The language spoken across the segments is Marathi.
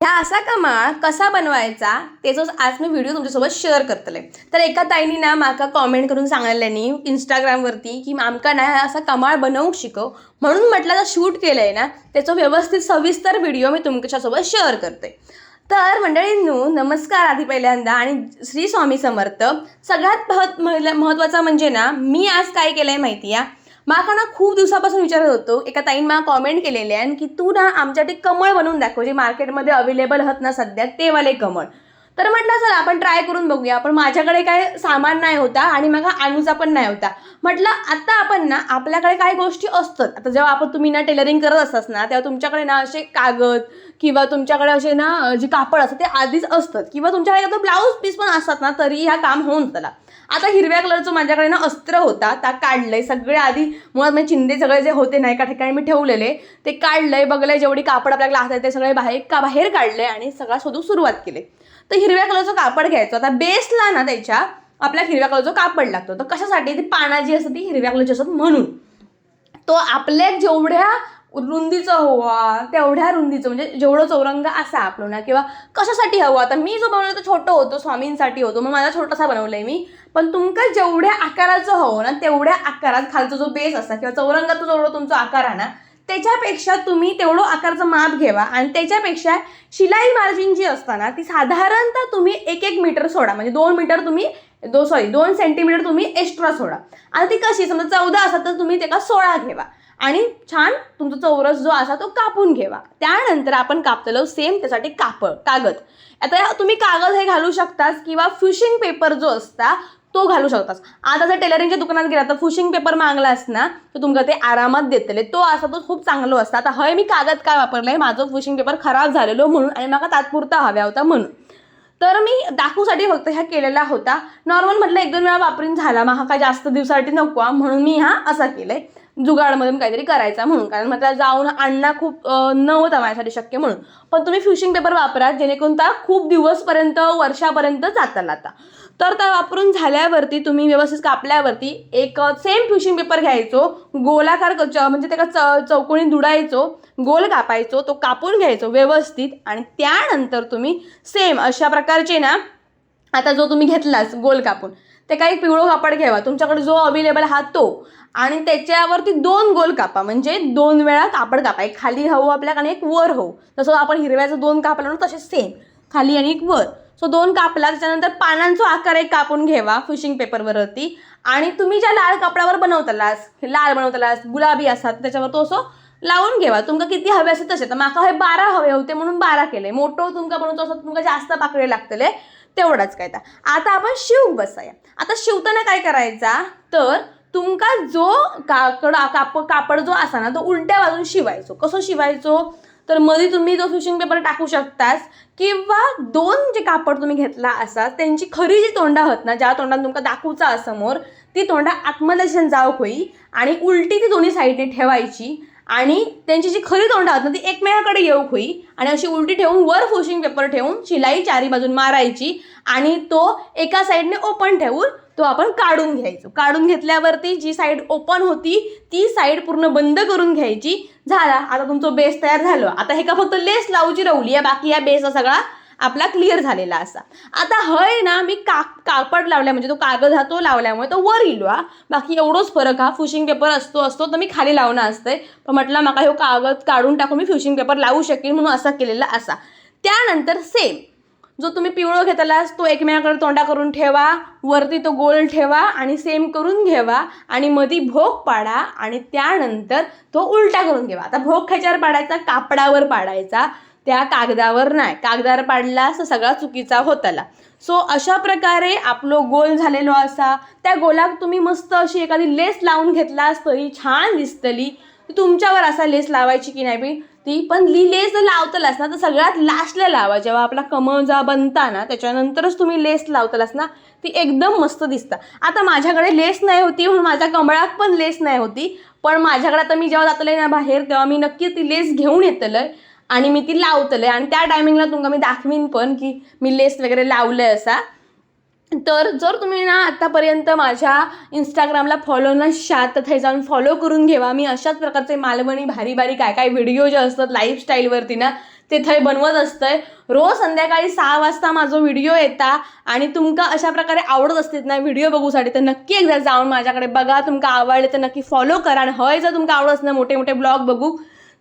ह्या असा कमाळ कसा बनवायचा त्याचं आज मी व्हिडिओ तुमच्यासोबत शेअर करतले तर एका ताईनी ना माका कॉमेंट करून सांगितल्यानी इंस्टाग्रामवरती की आमका ना असा कमाळ बनवूक शिकव. म्हणून म्हटलं तर शूट केलं आहे ना त्याचं व्यवस्थित सविस्तर व्हिडिओ मी तुमच्यासोबत शेअर करते तर मंडळींनो नमस्कार आधी पहिल्यांदा आणि श्री स्वामी समर्थ. सगळ्यात महत् महत्त्वाचा म्हणजे ना मी आज काय केलं आहे माहिती आहे माका ना खूप दिवसापासून विचारत होतो. एका ताईन मला कॉमेंट केलेले आहे की तू ना आमच्यासाठी कमळ बनवून दाखव जे मार्केटमध्ये अवेलेबल होत ना सध्या ते वाले कमळ. तर म्हटलं सर आपण ट्राय करून बघूया. पण माझ्याकडे काय सामान नाही होता आणि मग अनुजा पण नाही होता. म्हटलं आता आपण ना आपल्याकडे काही गोष्टी असतात. आता जेव्हा आपण तुम्ही ना टेलरिंग करत असतात ना तेव्हा तुमच्याकडे ना असे कागद किंवा तुमच्याकडे असे ना जे कापड असतं ते आधीच असतात. किंवा तुमच्याकडे एखादं ब्लाऊज पीस पण असतात ना तरी ह्या काम होऊन त्याला आता हिरव्या कलरचं माझ्याकडे ना अस्त्र होता त्या काढलंय. सगळे आधी मुळात म्हणजे चिंदे सगळे जे होते ना एका ठिकाणी मी ठेवलेले ते काढलंय बघलंय जेवढी कापड आपल्याला लागतात ते सगळे बाहेर का बाहेर काढले आणि सगळा शोधू सुरुवात केली. तर हिरव्या कलरचं कापड घ्यायचं. आता बेसला ना त्याच्या आपल्या हिरव्या कलरचं कापड लागतो. तर कशासाठी? ती पाना जी असतात ती हिरव्या कलरची असतात म्हणून. तो आपल्या जेवढ्या रुंदीचं हवा तेवढ्या रुंदीचं म्हणजे जेवढं चौरंग असा आपलं ना किंवा कशासाठी हवं? आता मी जो बनवलं तो छोटं होतो स्वामींसाठी होतो मग माझा छोटासा बनवलाय मी. पण तुमका जेवढ्या आकाराचं हवं ना तेवढ्या आकारात खालचा जो बेस असता किंवा चौरंगाचा जेवढं तुमचा आकार आहे ना त्याच्यापेक्षा तुम्ही तेवढं आकारचं माप घ्यावा आणि त्याच्यापेक्षा शिलाई मार्जिन जी असताना ती साधारणतः तुम्ही एक एक मीटर सोडा. म्हणजे दोन मीटर तुम्ही दो सॉरी दोन सेंटीमीटर तुम्ही एक्स्ट्रा सोडा. आणि ती कशी समजा चौदा असा तर तुम्ही त्याला सोळा घेवा. आणि छान तुमचा चौरस जो असा तो कापून घेवा. त्यानंतर आपण कापलेलो सेम त्यासाठी कापड कागद. आता तुम्ही कागद हे घालू शकताच किंवा फिशिंग पेपर जो असता तो घालू शकतास. आता जर टेलरिंगच्या दुकानात गेला तर फुशिंग पेपर मागलास ना तर तुमका ते आरामात देतले. तो असा तो खूप चांगलो असता. आता हय मी कागद काय वापरलाय माझं फुशिंग पेपर खराब झालेलो म्हणून आणि मला तात्पुरता हव्या होता म्हणून. तर मी दाखवूसाठी फक्त ह्या केलेला होता नॉर्मल म्हटलं एक दोन वेळा वापरून झाला. मग हा काय जास्त दिवसासाठी नको म्हणून मी हा असा केलाय. जुगाडमधून काहीतरी करायचा म्हणून. कारण म्हटलं जाऊन आणणं खूप न होता माझ्यासाठी शक्य म्हणून. पण तुम्ही फ्युशिंग पेपर वापरा जेणेकरून त्या खूप दिवसपर्यंत वर्षापर्यंत जाताल आता. तर त्या वापरून झाल्यावरती तुम्ही व्यवस्थित कापल्यावरती एक सेम फ्युशिंग पेपर घ्यायचो गोलाकार च- म्हणजे त्याला च चौकोनी दुडायचो गोल कापायचो तो कापून घ्यायचो व्यवस्थित आणि त्यानंतर तुम्ही सेम अशा प्रकारचे ना आता जो तुम्ही घेतलास गोल कापून ते काही पिवळं कापड घ्यावा. तुमच्याकडे जो अवेलेबल हा तो. आणि त्याच्यावरती दोन गोल कापा. म्हणजे दोन वेळा कापड कापा. एक खाली हवं आपल्याकडे एक वर हवं. जसं आपण हिरव्याचं दोन कापलं ना तसे सेम खाली आणि एक वर. सो दोन कापला. त्याच्यानंतर पानांचा आकार एक कापून घ्यावा फिशिंग पेपरवरती आणि तुम्ही ज्या लाल कापडावर बनवतालास लाल बनवतालास गुलाबी असतात त्याच्यावर तो असं लावून घेवा तुमका किती हवे असेल तसे. तर माका हे बारा हवे होते म्हणून बारा केले. मोठं तुमका बनवतो असं तुमका जास्त पाकळे लागतले. तेवढाच काय तर आता आपण शिव बसाया. आता शिवताना काय करायचा? तर तुमका जो काकड काप कापड जो असा ना तो उलट्या बाजून शिवायचो. कसं शिवायचो? तर मध्ये तुम्ही जो फिशिंग पेपर टाकू शकतास किंवा दोन जे कापड तुम्ही घेतला असा त्यांची खरी जी तोंडा आहात ना ज्या तोंडात तुमका दाखवचा समोर ती तोंडा आत्मदर्शन जावक होई आणि उलटी ती दोन्ही साईडने ठेवायची. आणि त्यांची जी खरी तोंड आहात ना ती एकमेकाकडे येऊ होई आणि अशी उलटी ठेवून वर फोशिंग पेपर ठेवून शिलाई चारी बाजून मारायची. आणि तो एका साईडने ओपन ठेवून तो आपण काढून घ्यायचो. काढून घेतल्यावरती जी साईड ओपन होती ती साईड पूर्ण बंद करून घ्यायची. झाला. आता तुमचं बेस तयार झालं. आता हे का फक्त लेस लावची रवली आहे? बाकी या बेस सगळा आपला क्लिअर झालेला असा. आता हय ना मी का कापड लावल्या म्हणजे तो कागद हा तो लावल्यामुळे तो वर इलो हा. बाकी एवढोच फरक हा फ्युशिंग पेपर असतो असतो तर मी खाली लावणं असते पण म्हटलं माका ह्यो कागद काढून टाकून मी फ्युशिंग पेपर लावू शकेन म्हणून असा केलेला असा. त्यानंतर सेम जो तुम्ही पिवळं घेतलास तो एकमेकाकडे तोंडा करून ठेवा वरती तो गोल ठेवा आणि सेम करून घ्यावा आणि मधी भोग पाडा आणि त्यानंतर तो उलटा करून घ्यावा आता भोग खेच्यावर पाडायचा कापडावर पाडायचा. त्या कागदावर नाही. कागदावर पाडलास तर सगळा चुकीचा होताला. सो अशा प्रकारे आपलो गोल झालेलो असा. त्या गोलाक तुम्ही मस्त अशी एखादी लेस लावून घेतलास तरी छान दिसतली. तुमच्यावर असा लेस लावायची की नाही बी? ती पण ली लेस जर लावतलास ना तर सगळ्यात लास्टला लावा. जेव्हा आपला कमळ जा बनता ना त्याच्यानंतरच तुम्ही लेस लावतलास ना ती एकदम मस्त दिसतं. आता माझ्याकडे लेस नाही होती म्हणून माझ्या कमळात पण लेस नाही होती. पण माझ्याकडे आता मी जेव्हा जातले ना बाहेर तेव्हा मी नक्की ती लेस घेऊन येतलंय. आणि मी ती लावतले आणि त्या टायमिंगला तुमका मी दाखवीन पण की मी लेस वगैरे लावले असा. तर जर तुम्ही ना आत्तापर्यंत माझ्या इंस्टाग्रामला फॉलो नशात तर थंय जाऊन फॉलो करून घेवा. मी अशाच प्रकारचे मालवणी भारी भारी काय काय व्हिडिओ जे असतात लाईफस्टाईलवरती ना ते थंय बनवत असतंय. रोज संध्याकाळी सहा वाजता माझा व्हिडिओ येता आणि तुमका अशा प्रकारे आवडत असतील ना व्हिडिओ बघूसाठी तर नक्की एकदा जाऊन माझ्याकडे बघा. तुमका आवडले तर नक्की फॉलो करा. आणि हय जर तुमका आवडत ना मोठे मोठे ब्लॉग बघू.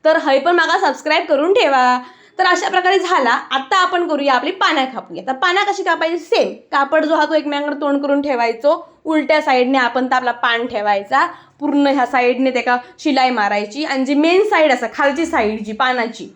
तर हय पण मागा सबस्क्राईब करून ठेवा. तर अशा प्रकारे झाला. आता आपण करूया आपली पानं कापूया. तर पानं कशी कापायची? सेम कापड जो हा तो एकमेकांकडे तोंड करून ठेवायचो उलट्या साईडने आपण तर आपला पान ठेवायचा. पूर्ण ह्या साईडने त्याका शिलाई मारायची. आणि जी मेन साईड असा खालची साईड जी पानाची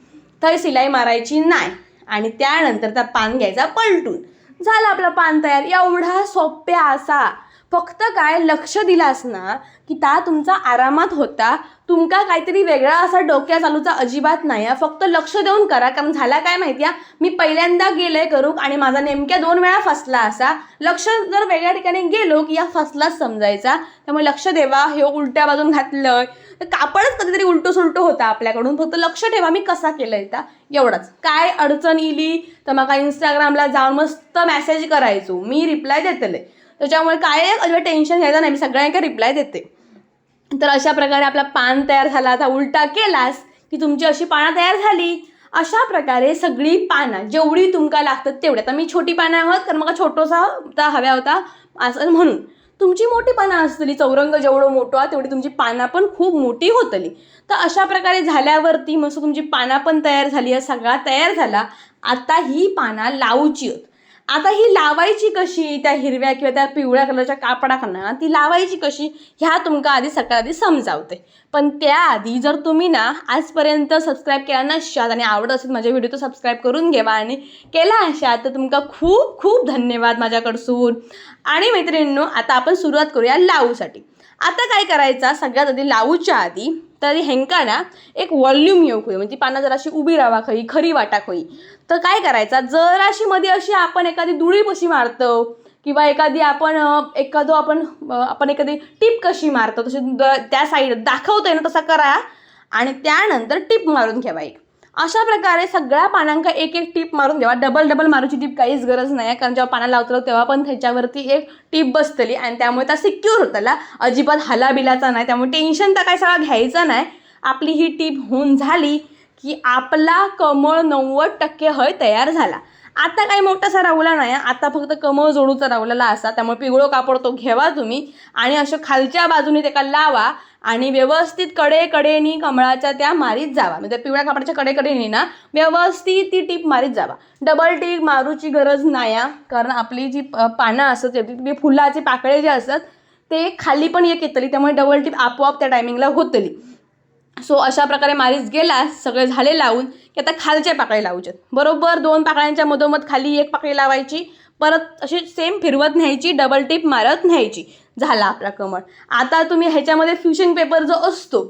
तर शिलाई मारायची नाही. आणि त्यानंतर त्या पान घ्यायचा पलटून. झाला आपला पान तयार. एवढा सोप्या असा. फक्त काय लक्ष दिलास ना की ता तुमचा आरामात होता. तुमका काहीतरी वेगळा असा डोक्या चालूचा अजिबात नाही आहे फक्त लक्ष देऊन करा. कारण झाला काय माहिती आहे मी पहिल्यांदा गेलंय करूक आणि माझा नेमक्या दोन वेळा फसला असा. लक्ष जर वेगळ्या ठिकाणी गेलो की या फसलाच समजायचा. त्यामुळे लक्ष देवा. हे उलट्या बाजून घातलंय. तर कापडच कधीतरी उलटू सुलटू होता आपल्याकडून. फक्त लक्ष ठेवा. मी कसा केलंय त्या एवढंच. काय अडचण इली? तर मला इंस्टाग्रामला जाऊन मस्त मेसेज करायचो. मी रिप्लाय देतले त्याच्यामुळे काय अजिबात टेन्शन घ्यायचं नाही. मी सगळ्यांना रिप्लाय देते. तर अशा प्रकारे आपला पान तयार झाला. आता उलटा केलास की तुमची अशी पानं तयार झाली. अशा प्रकारे सगळी पानं जेवढी तुमका लागतात तेवढ्या आता मी छोटी पानं आहोत कारण मला छोटोसा होता हव्या होता असं म्हणून. तुमची मोठी पानं असतली चौरंग जेवढं मोठं आहे तेवढी तुमची पानं पण खूप मोठी होतली. तर अशा प्रकारे झाल्यावरती मस्त तुमची पानं पण तयार झाली आहे सगळा तयार झाला. आता ही पानं लावूची आहेत. आता ही लावायची कशी? त्या हिरव्या किंवा त्या पिवळ्या कलरच्या कापडाखाना ती लावायची कशी? ह्या तुमका आधी सकाळ आधी समजावते. पण त्याआधी जर तुम्ही ना आजपर्यंत सबस्क्राईब केला नसशात आणि आवडत असेल माझ्या व्हिडिओ तर सबस्क्राईब करून घ्यावा आणि केला अशात तर तुमका खूप खूप धन्यवाद माझ्याकडसून. आणि मैत्रिणींनो आता आपण सुरुवात करूया लावूसाठी. आता काय करायचा? सगळ्यात आधी लावूच्या आधी तर हेंका ना एक वॉल्यूम येऊ होई म्हणजे पानं जर अशी उभी राहा खरी खरी वाटाक होई तर काय करायचा? जर अशी मध्ये अशी आपण एखादी दुळी कशी मारतो किंवा एखादी आपण एखादं आपण आपण एखादी टिप कशी मारतो तशी द- त्या साईड दाखवतोय ना तसा करा आणि त्यानंतर टिप मारून घ्यावा एक अशा प्रकारे सगळ्या पानांका एक एक टीप मारून घ्यावा डबल डबल मारूची टिप काहीच गरज नाही कारण जेव्हा पाना लावतो तेव्हा पण त्याच्यावरती एक टीप बसतली आणि त्यामुळे त्या सिक्युअर होतला अजिबात हलाबिलाचा नाही. त्यामुळे टेन्शन तर काय सगळं घ्यायचं नाही. आपली ही टीप होऊन झाली की आपला कमळ नव्वद टक्के हय तयार झाला. आता काही मोठासा राहुला नाही आता फक्त कमळ जोडूचा राहुलेला असा. त्यामुळे पिवळं कापड तो घ्यावा तुम्ही आणि असं खालच्या बाजूने त्याला लावा. आणि व्यवस्थित कडे कडेनी कमळाच्या त्या मारीत जावा. म्हणजे पिवळ्या कापडाच्या कडेकडेनी ना व्यवस्थित ती टीप मारीत जावा. डबल टीप मारूची गरज नाही हा. कारण आपली जी पानं असतात ती फुलाचे पाकळे जे असतात ते खाली पण एक येतली त्यामुळे डबल टीप आपोआप त्या टायमिंगला होतली. सो अशा प्रकारे मारीच गेला सगळे झाले लावून की आता खालच्या पाकळे लावूचे बरोबर दोन पाकळ्यांच्या मधोमध खाली एक पाकळी लावायची परत अशी सेम फिरवत न्यायची डबल टीप मारत न्यायची. झाला आपला कमळ आता तुम्ही ह्याच्यामध्ये फ्युशन पेपर जो असतो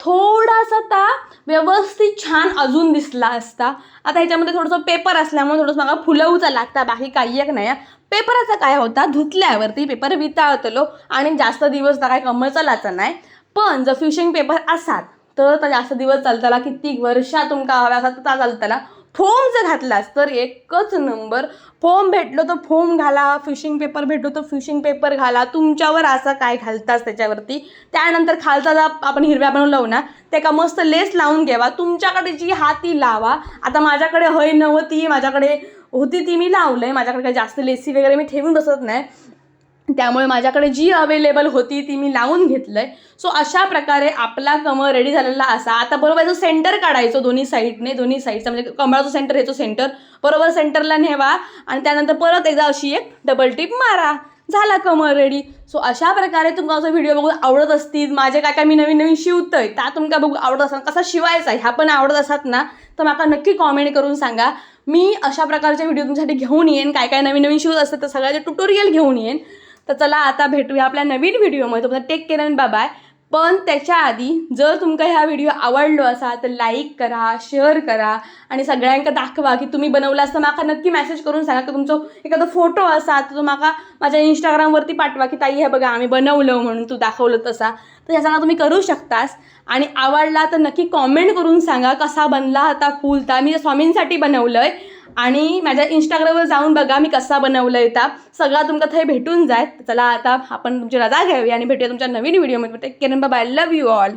थोडासा ता व्यवस्थित छान अजून दिसला असता. आता ह्याच्यामध्ये थोडंसं पेपर असल्यामुळे थोडंसं मला फुलवचा लागता बाकी काही एक नाही. पेपराचा काय होता धुतल्यावरती पेपर विताळतलो आणि जास्त दिवस तर काय कमळ चलाचा नाही. पण जर फ्युशिंग पेपर असात तर तो जास्त दिवस चालताला किती वर्षा तुमका हव्या असा तर चालतला. फोम जर घातलास तर एकच नंबर फोम भेटलो तर फोम घाला फिशिंग पेपर भेटलो तर फिशिंग पेपर घाला. तुमच्यावर असं काय घालतास त्याच्यावरती? त्यानंतर खालचा जर आपण हिरव्या बनवून लावू ना ते का मस्त लेस लावून घ्यावा तुमच्याकडे जी हाती लावा. आता माझ्याकडे हय नव्हती माझ्याकडे होती ती मी लावलं आहे माझ्याकडे काही जास्त लेसी वगैरे मी ठेवून बसत नाही. त्यामुळे माझ्याकडे जी अवेलेबल होती ती मी लावून घेतलं आहे सो अशा प्रकारे आपला कमळ रेडी झालेला असा. आता बरोबर याचं सेंटर काढायचो दोन्ही साईडने दोन्ही साईडचा म्हणजे कमळाचं सेंटर ह्याचं सेंटर बरोबर सेंटरला नेवा आणि त्यानंतर परत एकदा अशी एक डबल टिप मारा. झाला कमळ रेडी सो अशा प्रकारे तुमका व्हिडिओ बघून आवडत असतील माझे काय काय मी नवीन नवीन शिवतोय त्या तुमका बघू आवडत असतात कसा शिवायचा ह्या पण आवडत असतात ना तर माका नक्की कॉमेंट करून सांगा. मी अशा प्रकारचे व्हिडिओ तुमच्यासाठी घेऊन येईन. काय काय नवीन नवीन शिवत असतात तर सगळ्याचे ट्युटोरियल घेऊन येईन. तर चला आता भेटूया आपल्या नवीन व्हिडिओमध्ये. तुम्हाला टेक केअर अँड बाय पण त्याच्या आधी जर तुमका ह्या व्हिडिओ आवडलो असा तर लाईक करा शेअर करा आणि सगळ्यांका दाखवा की तुम्ही बनवला असता. माका नक्की मेसेज करून सांगा की तुमचं एखादा फोटो असा तर तो माका माझ्या इंस्टाग्रामवरती पाठवा की ताई हे बघा आम्ही बनवलं म्हणून तू दाखवलं तसा. तर ह्या सगळा तुम्ही करू शकतास. आणि आवडला तर नक्की कॉमेंट करून सांगा कसा बनला आता फूल तर मी स्वामींसाठी बनवलं आहे आणि माझ्या इंस्टाग्रामवर जाऊन बघा मी कसा बनवलं आहे त्या सगळा तुमका थंय भेटून जाय चला आता आपण तुमची रजा घ्यावी आणि भेटूया तुमच्या नवीन व्हिडिओमध्ये take care I love you all